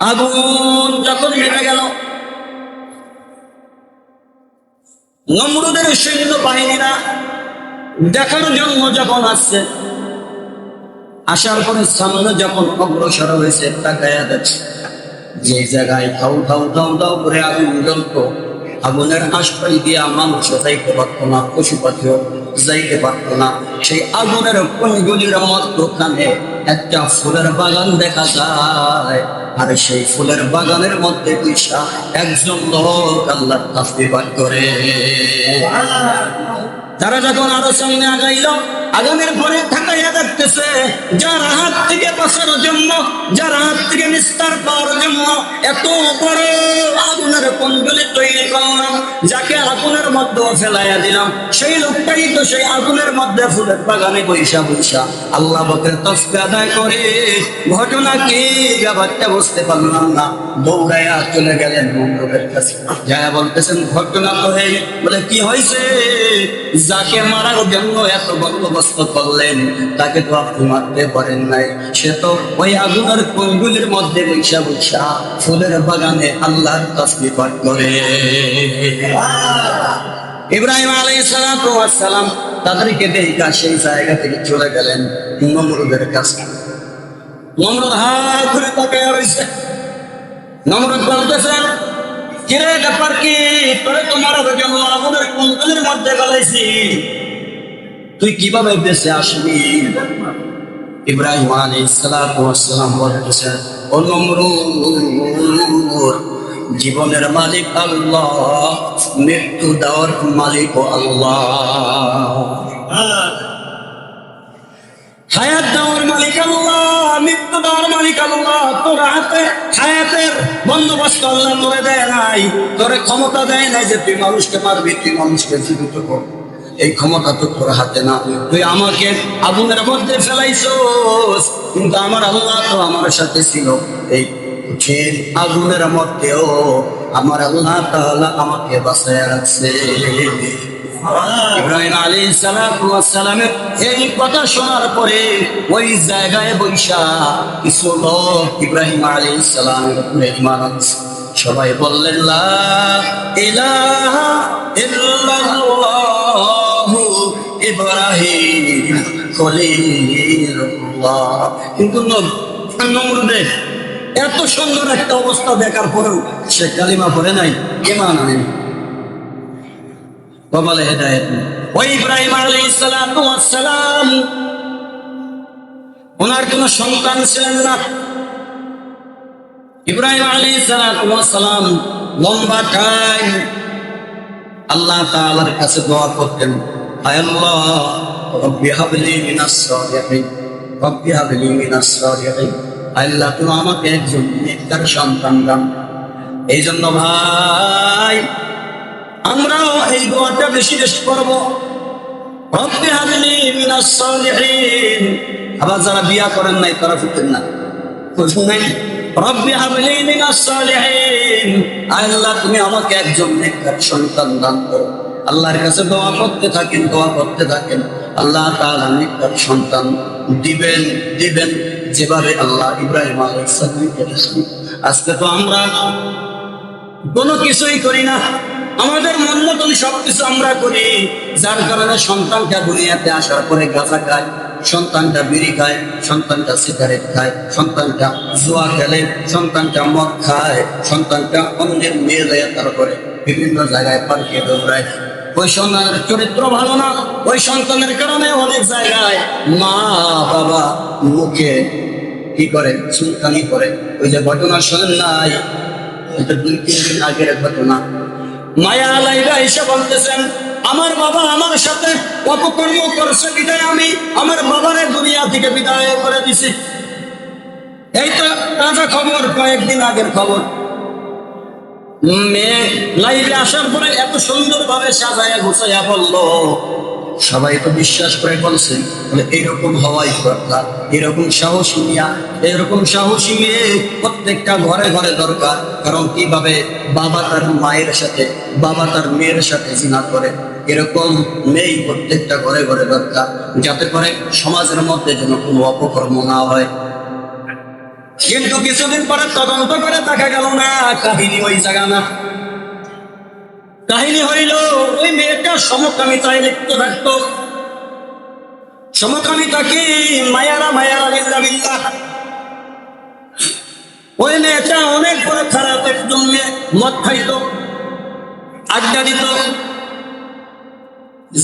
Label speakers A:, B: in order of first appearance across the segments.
A: আগুন যখন নেমে গেল, নমরুদের সৈন্য বাহিনীরা দেখার জন্য যখন আসছে, আসার পরে সামনে যখন অগ্রসর হয়েছে, তাকায়া যাচ্ছে যে জায়গায় ধাউ ধাউ ধাউ ধাউ করে আগুন জ্বলত। আগুনের আশ্রয় দিয়া মানুষ যাইতে পারতো না পশু পাখিও যাইতে পারতো না। সেই আগুনের কোনগুলির মধ্যখানে একটা ফুলের বাগান দেখা যায়। আর সেই ফুলের বাগানের মধ্যে পয়সা একজন লোক আল্লাহ তাফিবাদ করে। তারা যখন আরও সামনে আগাইল আগামের পরে থাকাইয়া দেখতেছে, যার হাত থেকে বাঁচার জন্য, যার হাত থেকে নিস্তার পাওয়ার জন্য এত বড় আগুনের কঞ্জলি তৈরি করলাম, যাকে আগুনের মধ্যে ফেলাইয়া দিলাম। সেই লোকটাই তো সেই আগুনের মধ্যে ফুলের বাগানে বৈশা বৈশা। আল্লাহ বকের তসকে আদায় করে, ঘটনা কি ব্যাপারটা বুঝতে পারলাম না, দৌড়াইয়া চলে গেলেন মন্ডপের কাছে। যা বলতেছেন, ঘটনা তো এই বলে, কি হয়েছে? যাকে মারার জন্য এত বন্দোবস্ত করলেন তাকে তো আপনি মারতে পারেন নাই। সে তো ওই আগুনের কোনগুলির মধ্যে বৈশা বৈশা ফুলের বাগানে আল্লাহর তসবি পাঠ করে। ইব্রাহিম আলাই সালাম তাদেরকে দেখা সেই জায়গা থেকে চলে গেলেন নমরুদের কাছে। নমরুদ হাত ধরে তাকে রয়েছে নমরুদ বলতেছেন কিরে ব্যাপার কি? তোরে তোমার আমাদের কুন্দলের মধ্যে গলাইছি তুই কীভাবে দেশে আসবি? ইব্রাহিম আলী সালাম বলতেছেন জীবনের মালিক আল্লাহ, মৃত্যু দেওয়ার মালিক আল্লাহ। হায়াত দেওয়ার মালিক আল্লাহ, মৃত্যু দেওয়ার মালিক আল্লাহ। তোর হাতে, হায়াতের বন্দোবস্ত আল্লাহ তোরে দেয় নাই, তোরে ক্ষমতা দেয় নাই যে তুই মানুষকে মারবি, তুই মানুষকে জীবিত কর। এই ক্ষমতা তো তোর হাতে না। তুই আমাকে আগুনের মধ্যে ফেলাইছোস। কিন্তু আমার আল্লাহ তো আমার সাথে ছিল। এই সেই আগুনের মধ্যেও আমার আল্লাহ তাআলা আমাকে বাঁচায় রাখছে। ইব্রাহিম আলী সালামের কথা শোনার পরে ওই জায়গায় সালামের সবাই বললেন, লা ইলাহা ইল্লাল্লাহু। কিন্তু এত সুন্দর একটা অবস্থা দেখার পরেও সে কালিমা নাই কপালে হেদায়ত ওই ইব্রাহিম সালাতু সালাম, ওনার কোন সন্তান ছিলেন না। ইব্রাহিম ওয়াস সালাম লম্বা আল্লাহ তাআলার কাছে দোয়া করতেন। আল্লাহ হাবলি তুমি আমাকে একজন নেককার সন্তান দান এই জন্য ভাই, আমরাও এই দোয়াটা বেশি বেশি করব। আবার যারা বিয়া করেন নাই, তারা না। আল্লাহ, তুমি আমাকে একজন নেককার সন্তান দান করো। আল্লাহর কাছে দোয়া করতে থাকেন, দোয়া করতে থাকেন। আল্লাহ তাআলা নেককার সন্তান দিবেন দিবেন। যেভাবে আল্লাহ ইব্রাহিম। আজকে তো আমরা কোনো কিছুই করি না। আমাদের মন মতন সবকিছু আমরা করি। যার কারণে সন্তানটা দুনিয়াতে আসার পরে গাঁজা খায়, সন্তানটা বিড়ি খায়, সন্তানটা সিগারেট খায়, সন্তানটা জুয়া খেলে, সন্তানটা মদ খায়, সন্তানটা অন্যের মেয়ে দেয় তারপরে বিভিন্ন জায়গায় পার্কে দৌড়ায়। ওই সন্তানের চরিত্র ভালো না, ওই সন্তানের কারণে অনেক জায়গায় মা বাবা মুখে কি করে সুলতানি করে। ওই যে ঘটনা শোনেন নাই দুই, তিন দিন আগের ঘটনা। মায়া আলাইরা এসে বলতেছেন, আমার বাবা আমার সাথে অপকর্ম করছে বিদায় আমি, আমার বাবারে দুনিয়া থেকে বিদায় করে দিছি। এই তো তাজা খবর, কয়েকদিন আগের খবর। বলল, সবাই তো বিশ্বাস করে এরকম দরকার, এরকম সাহসী এরকম সাহসী প্রত্যেকটা ঘরে ঘরে দরকার, কারণ কীভাবে বাবা তার মায়ের সাথে, বাবা তার মেয়ের সাথে জিনা করে, এরকম মেয়ে প্রত্যেকটা ঘরে ঘরে দরকার, যাতে করে সমাজের মধ্যে যেন কোনো অপকর্ম না হয়। কিন্তু কিছুদিন পরে তদন্ত করে দেখা গেল না, কাহিনী ওই জায়গা না। কাহিনী হইল, ওই মেয়েটা সমকামিতায় লিপ্ত থাকতো। সমকামিতা কি? মায়ারা মায়ারা বিল্লা ওই মেয়েটা অনেক বড় খারাপ একজন মদ খাইতো, আড্ডা দিত।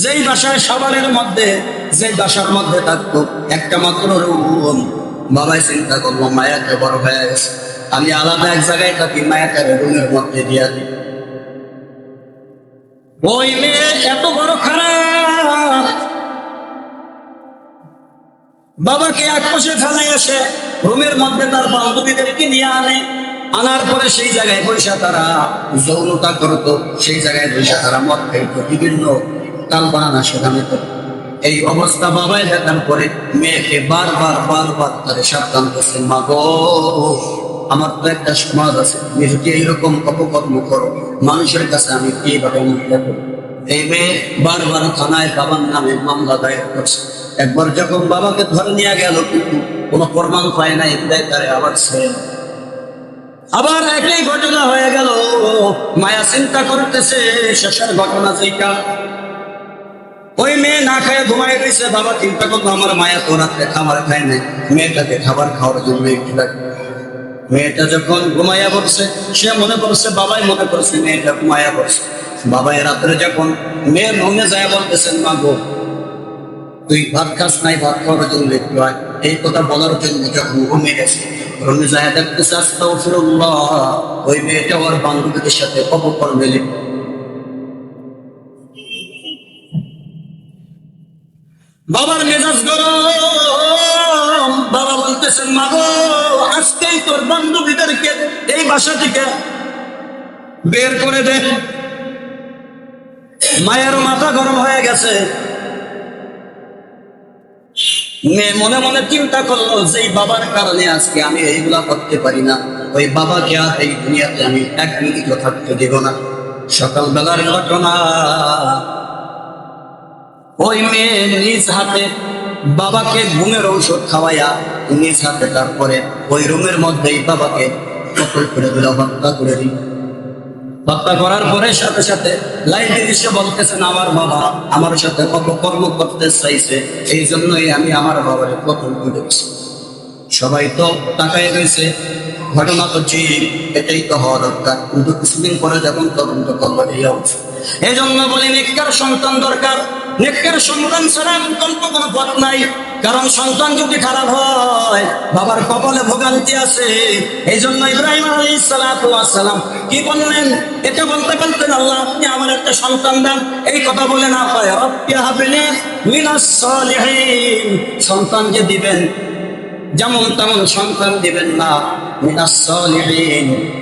A: যেই বাসায় সবারের মধ্যে যে বাসার মধ্যে থাকতো, একটা মাত্র রুম। বাবাই চিন্তা করল মায়াকে বড় হয়ে গেছে। আমি আলাদা এক জায়গায় থাকি মায়াকে রুমের মধ্যে দিয়া দিই। ওই মেয়ে এত বড় খারাপ। বাবাকে এক পাশে ফেলাই আসে রুমের মধ্যে তার বান্ধবীদেরকে নিয়ে আনে। আনার পরে সেই জায়গায় বৈশা তারা যৌনতা করতো, সেই জায়গায় বৈশা তারা মদ খাইতো, বিভিন্ন তাল বানানা সেখানে করতো। এই অবস্থা বাবাই দেখার পরে মেয়েকে বারবার বারবার তারে সাবধান করছে। মা গো আমার তো একটা সমাজ আছে, তুমি যদি এইরকম অপকর্ম করো, মানুষের কাছে আমি কীভাবে মুক্ত করব। এই মেয়ে বারবার থানায় বাবার নামে মামলা দায়ের করছে। একবার যখন বাবাকে ধরে নিয়ে গেল, কিন্তু কোনো প্রমাণ পায় না এটাই তারে আবার ছেড়ে আবার একই ঘটনা হয়ে গেল, মায়া চিন্তা করতেছে, শেষের ঘটনা যেটা ওই মেয়ে না খায় ঘুমাই রয়েছে বাবা চিন্তা করল, আমার মায়া তো রাত্রে খাবার খায় নাই। মেয়েটাকে খাবার খাওয়ার জন্য একটু লাগে। মেয়েটা যখন ঘুমাইয়া পড়ছে, সে মনে করছে, বাবাই মনে করছে মেয়েটা ঘুমাইয়া পড়ছে। বাবাই রাত্রে যখন মেয়ের রুমে যায় বলতেছেন, মা গো, তুই ভাত খাস নাই, ভাত খাওয়ার জন্য একটু আয়। এই কথা বলার জন্য যখন ঘুমে গেছে, রুমে যায় দেখতেছে, আস্তাগফিরুল্লাহ। ওই মেয়েটা ওর বান্ধবীদের সাথে অপকর্মে লিপ্ত। বাবার মেজাজ গরম। বাবা বলতেছেন, মা গো, আজকেই তোর বান্ধবীদেরকে এই বাসা থেকে বের করে দে। মায়ের মাথা গরম হয়ে গেছে। মেয়ে মনে মনে চিন্তা করল যে বাবার কারণে আজকে আমি এইগুলা করতে পারি না, ওই বাবাকে আর এই দুনিয়াতে আমি এক মিনিটও থাকতে দেব না। সকালবেলার ঘটনা। ওই মেয়ে নিজ হাতে বাবাকে ঘুমের ঔষধ খাওয়াইয়া নিজ হাতে তারপরে ওই রুমের মধ্যেই বাবাকে কতল করে দিল, হত্যা করে দিল। হত্যা করার পরে সাথে সাথে লাইনে এসে বলতেছেন, আমার বাবা আমার সাথে অপকর্ম করতে চাইছে এই জন্যই আমি আমার বাবার কতল করেছি সবাই তো তাকায় রয়েছে। ঘটনা তো ঠিক, এটাই তো হওয়া দরকার। কিন্তু কিছুদিন পরে যখন তদন্ত করব এই অবস্থা। এই জন্য বলি, নিকার সন্তান দরকার। নিকার সন্তান ছাড়া বিকল্প কোনো পথ নাই। কারণ সন্তান যদি খারাপ হয়, বাবার কপালে ভোগান্তি আছে এই জন্য ইব্রাহিম আলী সালাম কি বললেন? এটা বলতে পারতেন আল্লাহ, আপনি আমার একটা সন্তান দেন। এই কথা বলে না সলিহিন। সন্তান যে দিবেন, যেমন তেমন সন্তান দিবেন না।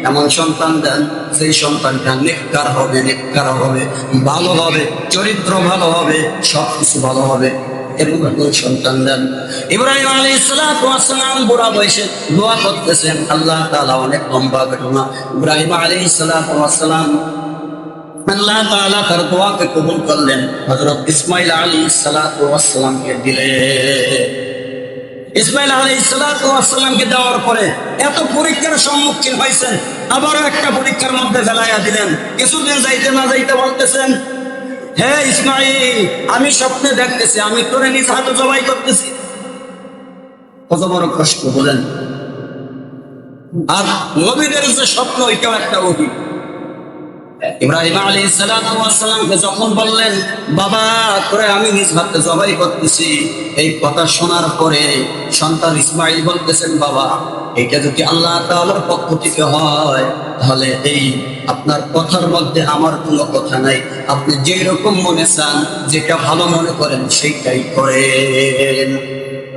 A: এমন সন্তান দেন, সেই সন্তানটা নেককার হবে নেককার হবে, ভালো হবে, চরিত্র ভালো হবে সব কিছু ভালো হবে। এবং সন্তান দেন। ইব্রাহিম আলী সালাম বুড়া বয়সে দোয়া করতেছেন, আল্লাহ তাআলা অনেক লম্বা ঘটনা। ইব্রাহিম আলী সালাম আল্লাহ তাআলা তার দোয়াকে কবুল করলেন। হযরত ইসমাইল আলী সালামকে দিলেন। ইসমাইল আলী ইসলামকে দেওয়ার পরে এত পরীক্ষার সম্মুখীন হয়েছেন, আবারও একটা পরীক্ষার মধ্যে ফেলাইয়া দিলেন। কিছুদিন যাইতে না যাইতে বলতেছেন, হে ইসমাইল, আমি স্বপ্নে দেখতেছি, আমি তোরে নিজ হাতে জবাই করতেছি। কত বড় কষ্ট, বলেন। আর নবীদের যে স্বপ্ন ওইটাও একটা অভিজ্ঞ ইব্রাহিম আলী সালামকে যখন বললেন, বাবা করে আমি নিজ হাতে জবাই করতেছি। এই কথা শোনার পরে সন্তান ইসমাইল বলতেছেন, বাবা এটা যদি আল্লাহ পক্ষ থেকে হয়, তাহলে এই আপনার কথার মধ্যে আমার কোনো কথা নাই। আপনি যেই রকম মনে চান, যেটা ভালো মনে করেন, সেইটাই করেন।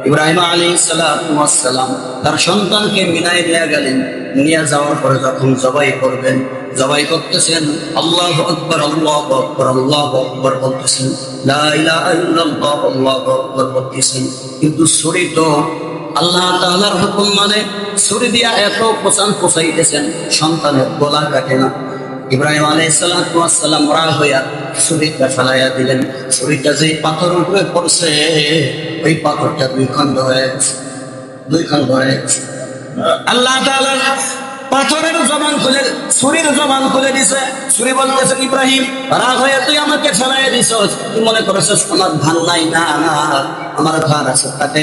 A: ইব্রাহিম আলী সালাম তার সন্তানকে মিনায় নিয়ে গেলেন। নিয়ে যাওয়ার পরে যখন জবাই করবেন জবাই করতেছেন, আল্লাহ আকবর আল্লাহ আকবর আল্লাহ আকবর বলতেছেন আল্লাহ আকবর বলতেছেন। কিন্তু ছুরি তো আল্লাহ তাআলার হুকুম মানে ছুরি দিয়া এত পোষান পোষাইতেছেন সন্তানের গলা কাটে না। ইব্রাহিম আলাইসালাম রাগ হইয়া ছুরিটা ফেলাইয়া দিলেন। ছুরিটা যে পাথর উপরে পড়ছে, ওই পাথরটা দুই খণ্ড হয়ে দুই খণ্ড হয়ে আল্লাহ তাআলা পাথরের জবান খুলে ছুরির জবান খুলে দিছে। ছুরি বলতেছে, ইব্রাহিম, রাগ হয়ে তুই আমাকে ফেলাই দিছ তুই মনে করেছিস আমার ধান নাই? না না, আমার ধান আছে, তাকে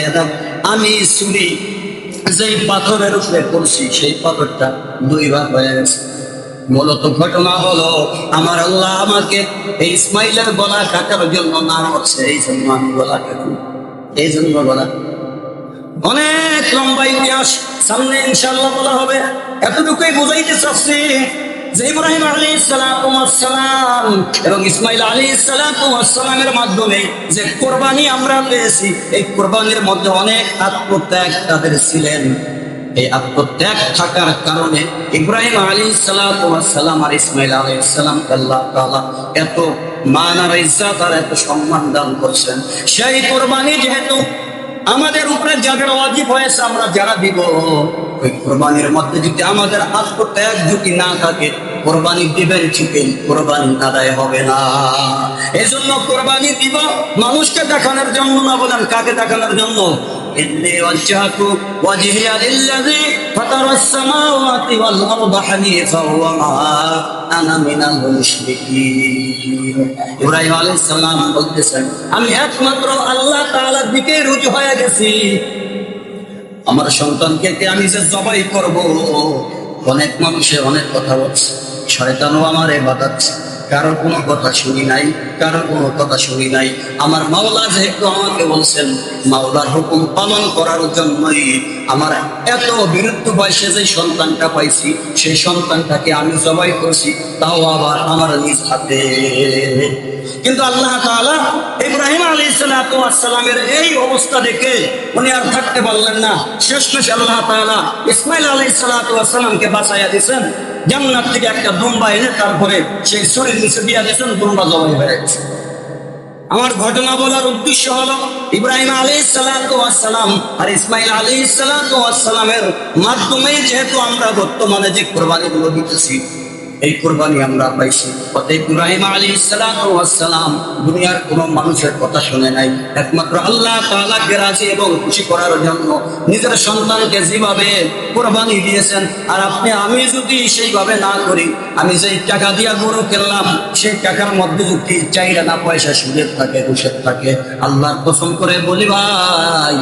A: আমি ছুরি, যেই পাথরের উপরে করছি সেই পাথরটা দুই ভাগ হয়ে গেছে। মূলত ঘটনা হলো, আমার আল্লাহ আমাকে এই ইসমাইলের গলা কাটার জন্য না করছে। এই জন্য আমি গলা কাটি এই জন্য গলা অনেক লম্বা ইতিহাস, সামনে ইনশাল্লাহ বলা হবে। এতটুকুই বোঝাইতে চাচ্ছি যে ইব্রাহিম আলী সালাম এবং ইসমাইল আলী সালামের মাধ্যমে যে কোরবানি আমরা পেয়েছি, এই কোরবানির মধ্যে অনেক আত্মত্যাগ তাদের ছিলেন। এই আত্মত্যাগ থাকার কারণে ইব্রাহিম আলী সালাম আর ইসমাইল আলী সালাম আল্লাহ এত মান আর ইজ্জত আর এত সম্মান দান করছেন। সেই কোরবানি যেহেতু আমাদের উপরে যাদের অজীব হয়েছে, আমরা যারা দিব? ওই কোরবানির মধ্যে যদি আমাদের আস্পত্য এক ঝুঁকি না থাকে, কোরবানি দিবেন ঠিকই, কোরবানি আদায় হবে না। এজন্য কোরবানি দিব, মানুষকে দেখানোর জন্য না বলেন, কাকে দেখানোর জন্য? إني وجهت وجهي للذي فطر السماوات والأرض حنيفا وما أنا من المشركين ইব্রাহিম আলাইহিস সালাম বলতেছেন আমি একমাত্র আল্লাহ তাআলার দিকে রুজু হয়ে গেছি আমার সন্তানকে কে আমি যে জবাই করব অনেক মানুষে অনেক কথা বলছে শয়তানও আমারে বাতাচ্ছে কারোর কোনো কথা শুনি নাই কারোর কোনো কথা শুনি নাই আমার মাওলা যেহেতু আমাকে বলছেন মাওলার হুকুম পালন করার জন্যই আমার এত বিরুদ্ধ বয়সে যে সন্তানটা পাইছি, সেই সন্তানটাকে আমি জবাই করছি, তাও আবার আমার নিজ হাতে। কিন্তু আল্লাহ তাআলা ইব্রাহিম আলী সালামের এই অবস্থা দেখে উনি আর থাকতে পারলেন না। শেষ আল্লাহ তাআলা ইসমাইল আলী সালামকে বাঁচাইয়া দিয়েছেন। জান্নাত থেকে একটা দুম্বা এনে তারপরে সেই শরীর নিচে দিয়া দিয়েছেন, দুম্বা জবাই হয়ে গেছে। আমার ঘটনা বলার উদ্দেশ্য হলো ইব্রাহিম আলী সালাম আর ইসমাইল আলী সালামের মাধ্যমে যেহেতু আমরা বর্তমানে যে কোরবানি কোরবানিগুলো দিতেছি এই কোরবানি আমরা পাইছি। অতএব ইব্রাহিম আলী সালাম দুনিয়ার কোনো মানুষের কথা শুনে নাই। একমাত্র আল্লাহ তাআলাকে রাজি এবং খুশি করার জন্য নিজের সন্তানকে যেভাবে কোরবানি দিয়েছেন, আর আপনি, আমি যদি সেইভাবে না করি, আমি যেই টাকা দিয়া গরু কিনলাম, সেই টাকার মধ্যে যদি চাইরা না পয়সা সুদের থাকে ঘুষের থাকে, আল্লাহর কসম করে বলি ভাই,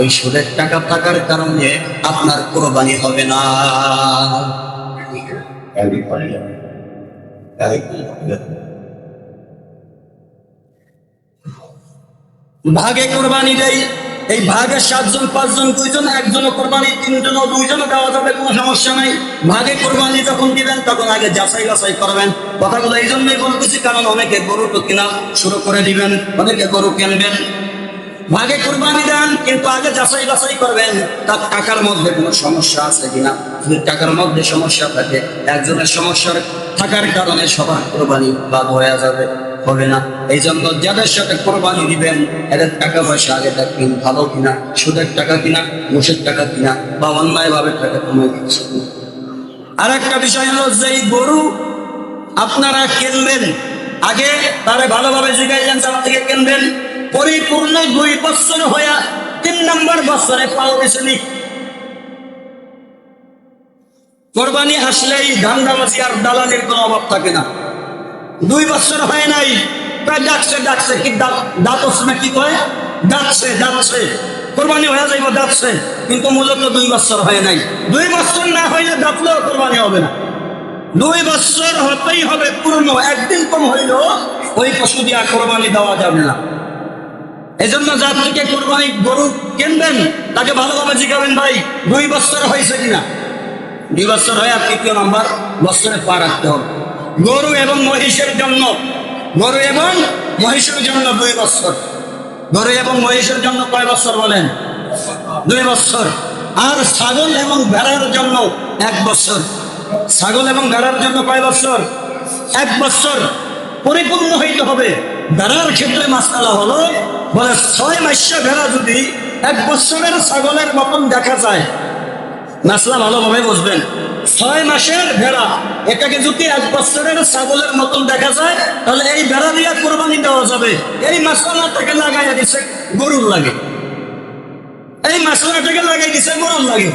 A: ওই সুদের টাকা থাকার কারণে আপনার কোরবানি হবে না। ভাগে কোরবানি দেয় এই ভাগে সাতজন, পাঁচজন, দুইজন, একজনও কোরবানি তিনজন দুইজনও দেওয়া যাবে, কোনো সমস্যা নাই। ভাগে কোরবানি যখন দিবেন, তখন আগে যাচাই বাছাই করবেন। কথাগুলো এই জন্যই বলতেছি, কারণ অনেকে গরু তো কিনা শুরু করে দিবেন, অনেকে গরু কিনবেন। ভাগে কোরবানি দেন, কিন্তু আগে যাচাই বাছাই করবেন, তার টাকার মধ্যে কোনো সমস্যা আছে কিনা? যদি টাকার মধ্যে সমস্যা থাকে, একজনের সমস্যার থাকার কারণে সবার কোরবানি বাদ হয়ে যাবে, হবে না। এই জন্য যাদের সাথে কোরবানি দিবেন, এদের টাকা পয়সা আগে দেখবেন ভালো কিনা, সুদের টাকা কিনা ঘুষের টাকা কিনা, বা অন্যায় ভাবে টাকা কমাই দিচ্ছে আর একটা বিষয় হলো যে এই গরু আপনারা কিনবেন, আগে তারে ভালোভাবে তার থেকে কিনবেন পরিপূর্ণ দুই বছর হইয়া তিন নম্বর বছরে পাও দিছেনি। কোরবানি আসলে আসলেই ধান্দাবাজি আর দালালির কোনো অভাব থাকে না। দুই বছর হয় নাই, প্রায় ডাকছে ডাকছে, কি দাঁতস না কি কয়? ডাকছে ডাকছে কোরবানি হয়ে যাইব ডাকছে কিন্তু মূলত দুই বছর হয় নাই। দুই বছর না হইলে ডাকলেও কোরবানি হবে না। দুই বছর হতেই হবে পূর্ণ। একদিন কম হইল ওই পশু দিয়া কোরবানি দেওয়া যাবে না। এই জন্য যার থেকে কোরবানি গরু কিনবেন, তাকে ভালোভাবে জিগাবেন ভাই, দুই বছর হয়েছে কিনা? দুই বছর হয় তৃতীয় নম্বর বছরে পা রাখতে হবে। গরু এবং মহিষের জন্য, গরু এবং মহিষের জন্য দুই বছর। গরু এবং মহিষের জন্য কয় বছর বলেন? দুই বছর। আর ছাগল এবং ভেড়ার জন্য এক বছর। ছাগল এবং ভেড়ার জন্য কয় বছর? এক বছর। পরিপূর্ণ হইতে হবে। ভেড়ার ক্ষেত্রে মাসালা হলো, বলে ছয় মাসে ভেড়া যদি এক বছরের ছাগলের মতন দেখা যায়, মাসলা ভালোভাবে বুঝবেন। ছয় মাসের ভেড়া, এটাকে যদি এক বছরের ছাগলের মতন দেখা যায়, তাহলে এই ভেড়া দিয়ে কোরবানি দেওয়া যাবে। এই মশলাটাকে লাগাই দিছে গরুর লাগে। এই মশলাটাকে লাগাই দিছে গরুর লাগে।